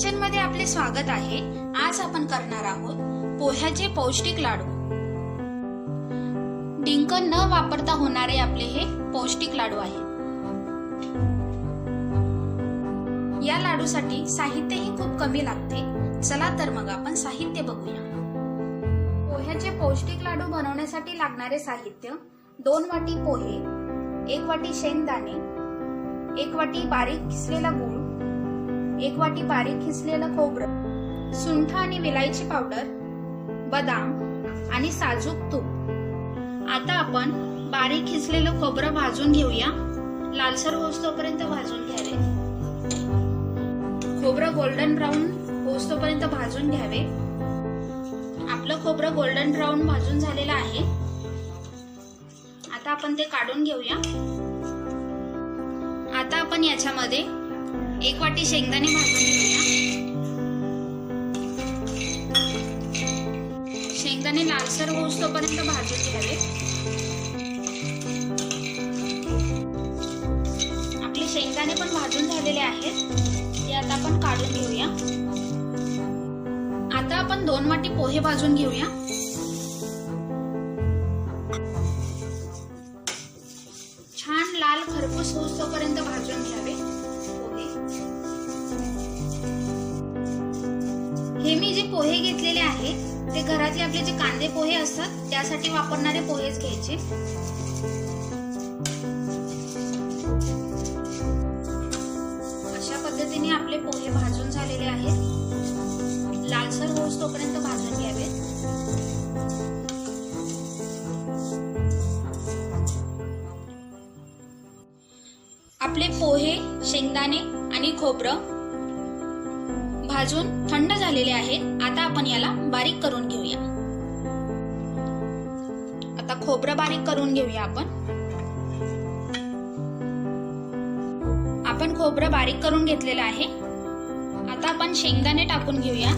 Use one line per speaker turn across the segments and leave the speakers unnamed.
किचनमध्ये आपले स्वागत आहे. आज आपण करणार आहोत पोह्याचे पौष्टिक लाडू. डिंक न वापरता होणारे आपले हे पौष्टिक लाडू आहेत. या लाडूसाठी साहित्यही खूप कमी लागते. चला तर मग आपण साहित्य बघूया. पोह्याचे पौष्टिक लाडू बनवण्यासाठी लागणारे साहित्य दोन वाटी पोहे एक वाटी शेंगदाणे एक वाटी बारीक किसलेला गूळ एक वाटी बारीक खिचलेलं खोबरं सुंठ आणि विलायची पावडर बदाम आणि साजूक तूप. आता आपण बारीक खिसलेलं खोबरं भाजून घेऊया. लालसर होस्तोपर्यंत भाजून घ्यावे. खोबरं गोल्डन ब्राऊन होस्तोपर्यंत भाजून घ्यावे. आपलं खोबरं गोल्डन ब्राऊन भाजून झालेलं आहे. आता आपण ते काढून घेऊया. आता आपण याच्यामध्ये एक वाटी शेंगदाणे भाजून घेऊया. शेंगदाणे लालसर होऊस्तोपर्यंत भाजून घ्यावे. आपले शेंगदाणे पण भाजून झालेले आहेत. ते आता आपण काढून घेऊया. आता आपण दोन वाटी पोहे भाजून घेऊया. छान लाल खरपूस होऊस्तोपर्यंत भाजून पोहे घेतलेले आहे ते घरातले आपले जे कांदे पोहे असतात त्यासाठी वापरणारे पोहेच घ्यायचे. अशा पद्धतीने आपले पोहे भाजून झालेले आहेत. लालसर होस तोपर्यंत भाजून घ्यावेत आपले पोहे शेंगदाणे आणि खोबरं भाजून थंड झालेले आहेत आता आपण याला बारीक करून घेऊया. आता खोबरं बारीक करून घेऊया आपण. आपण खोबरं बारीक करून घेतलेलं आहे. आता आपण शेंगदाणे टाकून घेऊया.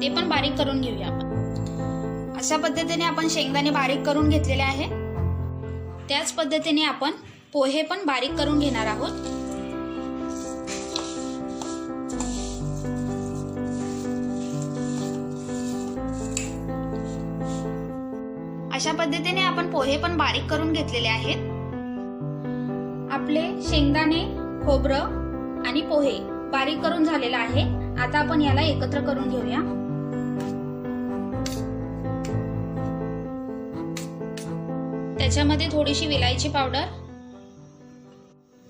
ते पण बारीक करून घेऊया आपण. अशा पद्धतीने आपण शेंगदाणे बारीक करून घेतलेले आहे. त्याच पद्धतीने आपण पोहे पण बारीक करून घेणार आहोत. अशा पद्धतीने आपण पोहे पण बारीक करून घेतलेले आहेत. आपले शेंगदाणे खोबरं आणि पोहे बारीक करून झालेलं आहे. आता आपण याला एकत्र करून घेऊया. त्याच्यामध्ये थोडीशी विलायची पावडर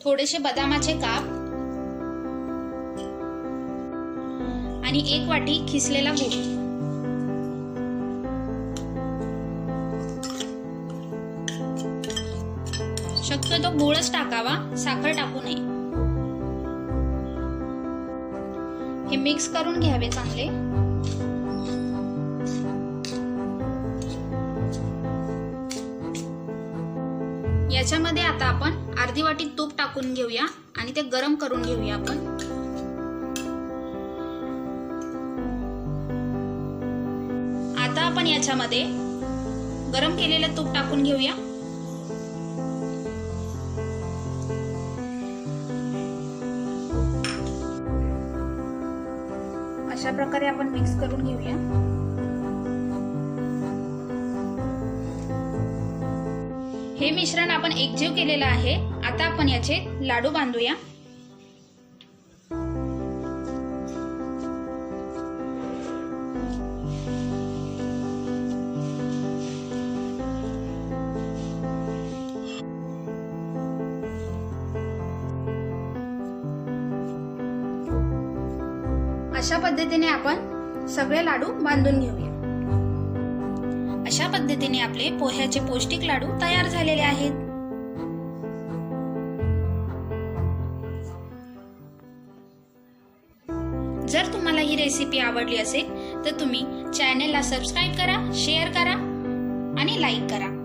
थोडेसे बदामाचे काप आणि एक वाटी खिसलेला गूळ. शक्यतो गुळच टाकावा साखर टाकू नये. हे मिक्स करून घ्यावे चांगले. याच्यामध्ये आता आपण अर्धी वाटी तूप टाकून घेऊया आणि ते गरम करून घेऊया आपण. आता आपण याच्यामध्ये गरम केलेलं तूप टाकून घेऊया. अशा प्रकारे आपण मिक्स करून घेऊया. हे मिश्रण आपण एकजीव केलेलं आहे. आता आपण याचे लाडू बांधूया. अशा पद्धतीने आपण सगळे लाडू बांधून घेऊया. अशा पद्धतीने आपले पोह्याचे पौष्टिक लाडू तयार झालेले आहेत. जर तुम्हाला ही रेसिपी आवडली असेल तर तुम्ही चॅनेलला सबस्क्राईब करा शेअर करा आणि लाईक करा.